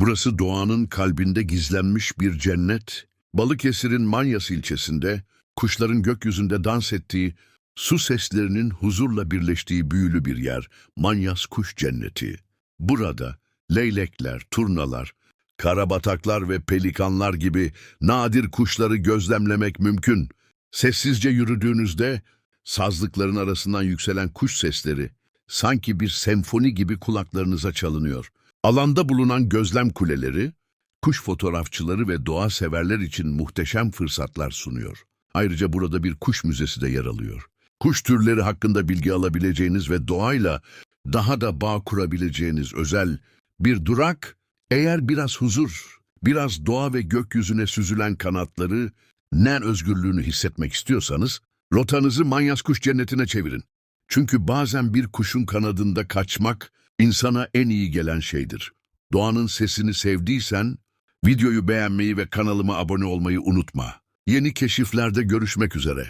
Burası doğanın kalbinde gizlenmiş bir cennet. Balıkesir'in Manyas ilçesinde kuşların gökyüzünde dans ettiği, su seslerinin huzurla birleştiği büyülü bir yer, Manyas Kuş Cenneti. Burada leylekler, turnalar, karabataklar ve pelikanlar gibi nadir kuşları gözlemlemek mümkün. Sessizce yürüdüğünüzde sazlıkların arasından yükselen kuş sesleri sanki bir senfoni gibi kulaklarınıza çalınıyor. Alanda bulunan gözlem kuleleri, kuş fotoğrafçıları ve doğa severler için muhteşem fırsatlar sunuyor. Ayrıca burada bir kuş müzesi de yer alıyor. Kuş türleri hakkında bilgi alabileceğiniz ve doğayla daha da bağ kurabileceğiniz özel bir durak, eğer biraz huzur, biraz doğa ve gökyüzüne süzülen kanatları, nen özgürlüğünü hissetmek istiyorsanız, rotanızı Manyas Kuş Cenneti'ne çevirin. Çünkü bazen bir kuşun kanadında kaçmak insana en iyi gelen şeydir. Doğanın sesini sevdiysen, videoyu beğenmeyi ve kanalıma abone olmayı unutma. Yeni keşiflerde görüşmek üzere.